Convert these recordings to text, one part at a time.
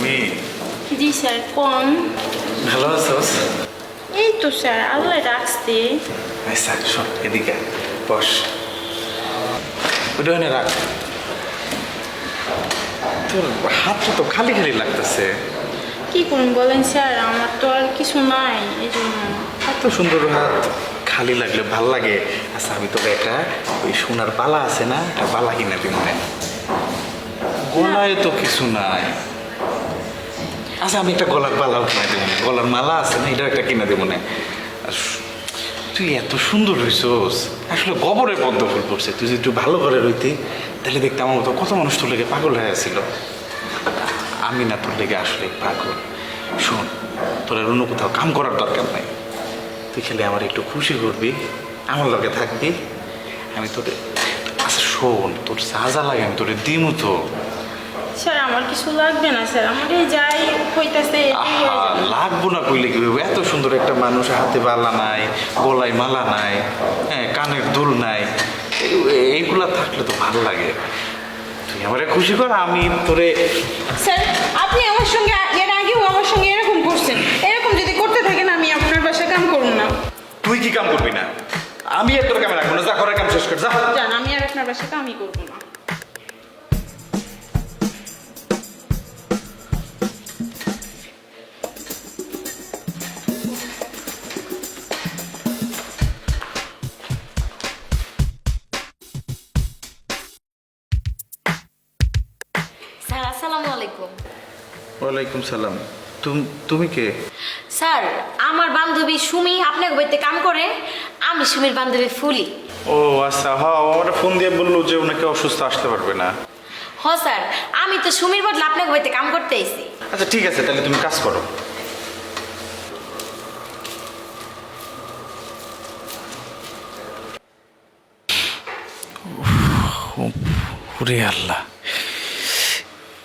তুমি? জি স্যার কোন? ভালো আছোস? এই তো স্যার আল্লাহ রাখতে আচ্ছা শোন এদিকে বস। ওটা রাখ। তোর হাতটা তো খালি খালি লাগতেছে। কি করুন বলেন স্যার আমার তো আর কিছু নাই এই জন্য। এত সুন্দর হাত খালি লাগলে ভালো লাগে। আচ্ছা আমি তোকে একটা ওই সোনার বালা আছে না একটা বালা কিনে দিব। না। গলায় তো কিছু নাই। আচ্ছা আমি একটা গলার বালাও কিনে দেবো। গলার মালা আছে না এটা একটা কিনে দেবো না। তুই এত সুন্দর হইছস আসলে গবরে পদ্ম ফুল পড়ছে। তুই যদি একটু ভালো করে রইতি, তাহলে দেখতে আমার মতো কত মানুষ তোর লেগে পাগল হয়ে আছিল। আমি না তোর লেগে আসলে পাগল। শোন, তোর আর অন্য কোথাও কাম করার দরকার নাই। তুই খেলে আমার একটু খুশি করবি, আমার লগে থাকবি। আমি তোরে আচ্ছা শোন, তোর যা লাগে আমি তোরে দিমু তো। স্যার আমার কিছু লাগবে না স্যার। আমার এই যাই হইতাছে। লাগবো না কইলে কি হইব? এত সুন্দর একটা মানুষ হাতে বালা নাই গলায় মালা নাই হ্যাঁ কানের দুল নাই। এইগুলা থাকলে তো ভালো লাগে। তুই আমারে খুশি কর আমি তোরে স্যার আপনি আমার সঙ্গে এর আগেও আমার সঙ্গে এরকম করছেন। এরকম যদি করতে থাকেন আমি আপনার বাসায় কাম করুন না। তুই কি কাম করবি না? আমি আর তোর কামে রাখব না যা করার কাম শেষ কর যা। জান আমি আর আপনার বাসায় কামই করব না। ওয়ালাইকুম সালাম। তুমি তুমি কে? স্যার আমার বান্ধবী সুমি আপনার বাড়িতে কাম করে। আমি সুমির বান্ধবী ফুলি। ও আচ্ছা হ্যাঁ আমার ফোন দিয়ে বলল যে ওনাকে অসুস্থ আসতে পারবে না। হ স্যার আমি তো সুমির বদলে আপনার বাড়িতে কাম করতে এসেছি আচ্ছা ঠিক আছে তাহলে তুমি কাজ করো। ওরে আল্লাহ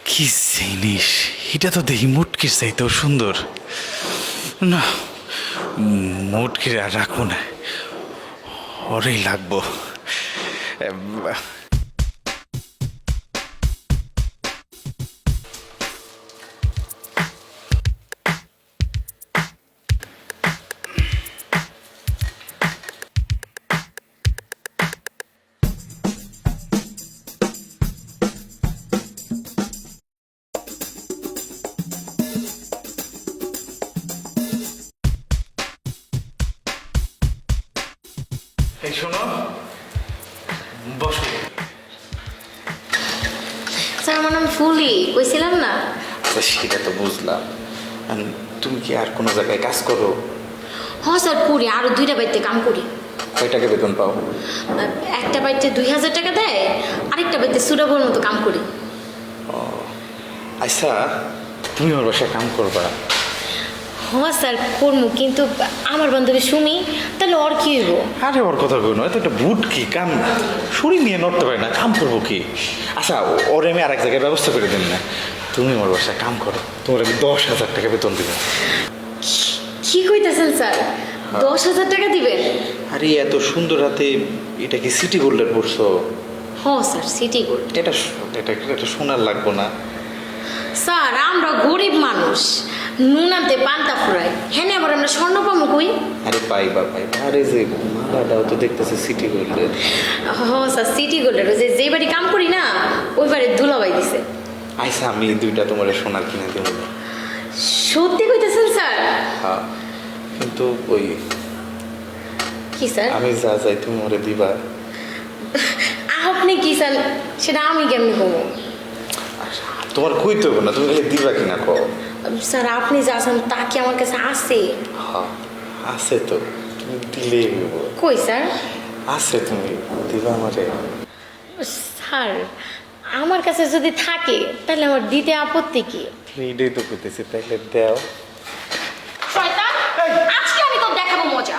কি জিনিস। এটা তো দেখি মুটকির চাইতেও সুন্দর। না মুটকির আর রাখব না। ওরেই লাগবো। এই শোনো বসো। স্যার আমার নাম ফুলি কইছিলাম না? আচ্ছা, সেটা তো বুঝলাম। তুমি কি আর কোনো জায়গায় কাজ করো? হ স্যার করি আরও দুইটা বাড়িতে কাম করি। কয় টাকা বেতন পাও? একটা বাড়িতে দুই হাজার টাকা দেয় আরেকটা বাড়িতে সুরাবর মতো কাম করি। আচ্ছা তুমি আমার বাসায় কাম করবা। হ স্যার করমু কিন্তু আমার বান্ধবী সুমি তাহলে ওর কি হইব? আরে ওর কথা কই নয় তো একটা বুট কি কাম শরীর নিয়ে নড়তে পারে না কাম করব কি? আচ্ছা ওর আমি আরেক জায়গায় ব্যবস্থা করে দিন না। তুমি আমার বাসায় কাম করো তোমার আমি দশ হাজার টাকা বেতন দিব। কি কইতেছেন স্যার? দশ হাজার টাকা দিবেন? আরে এত সুন্দর রাতে এটা কি সিটি গোল্ডের পড়ছো হ স্যার সিটি গোল্ড এটা এটা এটা সোনার লাগবো না। স্যার আমরা গরিব মানুষ। নুন আনতে পান্তা ফুরাই। হ্যাঁ আবার আমরা স্বর্ণ পামু কই? আরে পাইবা পাইবা আরে যে মালাটাও তো দেখতেছে সিটি গোল্ডের হ স্যার সিটি গোল্ডের যে যে বাড়ি কাম করি না ওই বাড়ি দুলাবাই দিছে। আইসা আমি দুইটা তোমার সোনার কিনে দেবো। সত্যি কইতেছেন স্যার? হ্যাঁ কিন্তু ওই কি স্যার? আমি যা চাই তুমি ওরে দিবা আপনি কি স্যার? সেটা আমি কেমনি কমু তোমার কইতে হবে না? তুমি খালি দিবা কিনা কো স্যার আপনি যা আছেন তা কি আমার কাছে আছে? হ্যাঁ আছে তো। তুমি দিলে কই স্যার? আছে তুমি দিবা আমারে। স্যার আমার কাছে যদি থাকে তাহলে আমার দিতে আপত্তি কি? এইটাই তো কইতেছি তাইলে দেও। শয়তান আজকে আমি তোর দেখাবো মজা।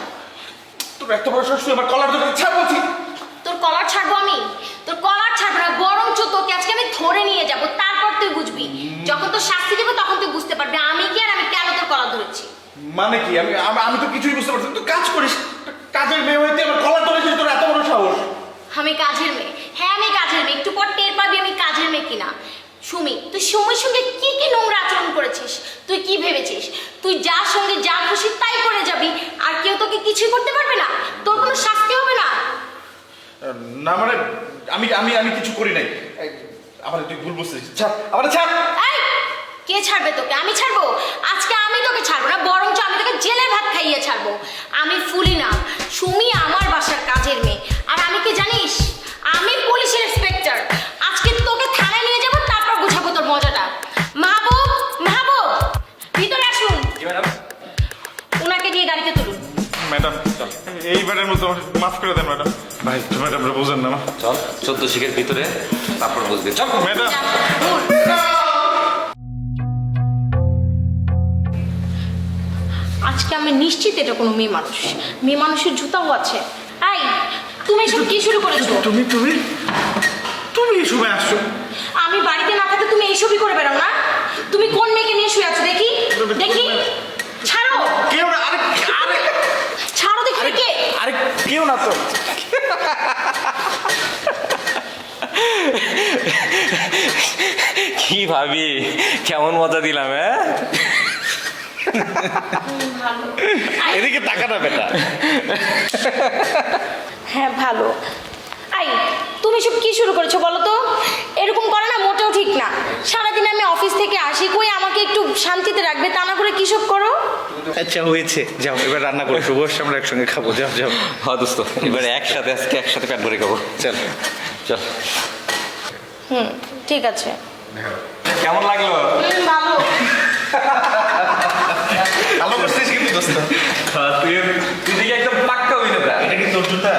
তোর এত বড় শাশুড়ি আমার কলার দোকানে ছাড় বলছি তোর কলার ছাড়বো আমি তোর কলার ছাড়বো না বরঞ্চ তোকে আজকে আমি ধরে নিয়ে যাব তারপর তুই বুঝবি যখন তোর শাস্তি দেবো তখন তুই বুঝতে পারবি আমি কি আর আমি কেন তোর কলার ধরেছি মানে কি? আমি আমি- তো কিছুই বুঝতে পারছি তুই কাজ করিস। কাজের মেয়ে হইতে আমার কলার ধরেছিস তোর এত বড় সাহস। আমি কাজের মেয়ে। হ্যাঁ আমি কাজের মেয়ে। একটু পর টের পাবি আমি কাজের মেয়ে কিনা। সুমি তুই সুমির সঙ্গে কি কি নোংরা আচরণ করেছিস? তুই কি ভেবেছিস? তুই যার সঙ্গে যা খুশি তাই করে যাবি আর কেউ তোকে কিছুই করতে পারবে না? তোর কোনো শাস্তি হবে না? না মানে আমি আমি আমি কিছু করি নাই। আমার তুই ভুল বুঝছিস ছাড় আমার ছাড়। কে ছাড়বে তোকে? আমি ছাড়বো? আজকে আমি তোকে ছাড়বো না বরঞ্চ আমি তোকে জেলের ভাত খাইয়ে ছাড়বো। আমি ফুলি না সুমি আমার বাসার কাজের মেয়ে। আর আমি কি জানিস? আমি পুলিশের ইন্সপেক্টর আজকে তোকে থানায় নিয়ে যাব তারপর বুঝাবো তোর মজাটা। মাহবুব মাহবুব ভিতরে আসুন। ওনাকে নিয়ে গাড়িতে তুলুন। ম্যাডাম এইবারের মতো মাফ করে দেন ম্যাডাম। ভাই ম্যাডাম বুঝেন না চল চোদ্দ শিখের ভিতরে তারপর বুঝবি। চল। ম্যাডাম। আমি নিশ্চিত এটা কোনো মেয়ে মানুষ। মেয়ে মানুষের জুতাও আছে। এই তুমি এসব কি শুরু করেছ? তুমি তুমি তুমি সময় আসছো। আমি বাড়িতে না থাকতে তুমি এইসবই করে বেড়াও না? তুমি কোন মেয়েকে নিয়ে শুয়ে আছো দেখি? দেখি? ছাড়ো! কেউ না আরে আরে ছাড়ো দেখি কে আরে কেউ না তো। কি ভাবি? কেমন মজা দিলাম হ্যাঁ? এদিকে টাকা না বেটা। হ্যাঁ ভালো। আই তুমি সব কি শুরু করেছ বলো তো? এরকম করা না মোটেও ঠিক না। সারাদিন আমি অফিস থেকে আসি কই আমাকে একটু শান্তিতে রাখবে তা না করে কি সব করো? আচ্ছা হয়েছে। যাও এবার রান্না করে। শুভ আমরা একসঙ্গে খাব। যাও যাও। হ্যাঁ দোস্ত এবারে একসাথে আজকে একসাথে প্যাট ভরে খাব। চল। চল। হুম ঠিক আছে। কেমন লাগল? ভালো করছিস কিন্তু দোস্ত তুই তুই দেখি একদম পাক্কা অভিনেতা এটা কি তোর জুতা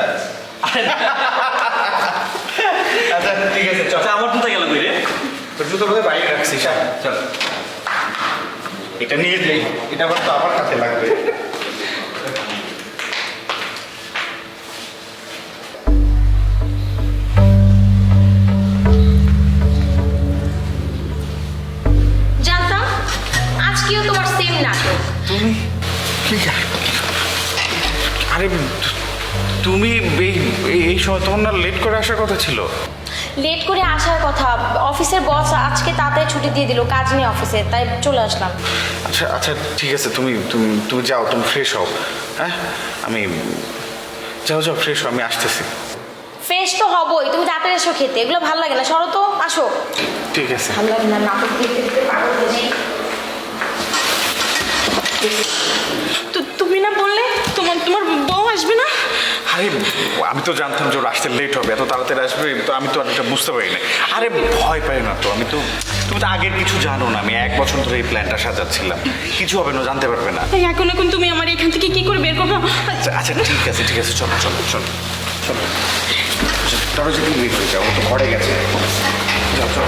আচ্ছা ঠিক আছে চল আচ্ছা আমার জুতা গেল কই রে বাইরে রাখছিস হ্যাঁ চল। এটা নিয়ে যাই এটা আবার তো কাছে লাগবে। জানতাম আজকেও তোমার সেম নাটক। তুমি? কি আরে তুমি এই- এই সময় তোমার না লেট করে আসার কথা ছিল। লেট করে আসার কথা। অফিসের বস আজকে তাড়াতাড়ি ছুটি দিয়ে দিল কাজ নেই অফিসে তাই চলে আসলাম। আচ্ছা আচ্ছা ঠিক আছে তুমি তুমি তুমি যাও তুমি ফ্রেশ হও। হ্যাঁ? আমি যাও যাও ফ্রেশ হও আমি আসতেছি। ফ্রেশ তো হবই তুমি তাড়াতাড়ি এসো খেতে এগুলো ভালো লাগে না। সরো তো আসো। ঠিক আছে। ভালো লাগে না নাটক দেখতে দেখতে পাগল হয়ে তো আরে আমি তো জানতাম যে ওর আসতে লেট হবে এত তাড়াতাড়ি আসবে তো আমি তো অনেকটা বুঝতে পারি না আরে ভয় পাই না তো আমি তো তুমি তো আগের কিছু জানো না আমি এক বছর ধরে এই প্ল্যানটা সাজাচ্ছিলাম। কিছু হবে না জানতে পারবে না। এখন এখন তুমি আমার এখান থেকে কি করে বের করবে? আচ্ছা, আচ্ছা ঠিক আছে ঠিক আছে চলো চলো চলো চলো। তারও যদি বের হয়ে যাও তো ঘরে গেছে। যাও চলো।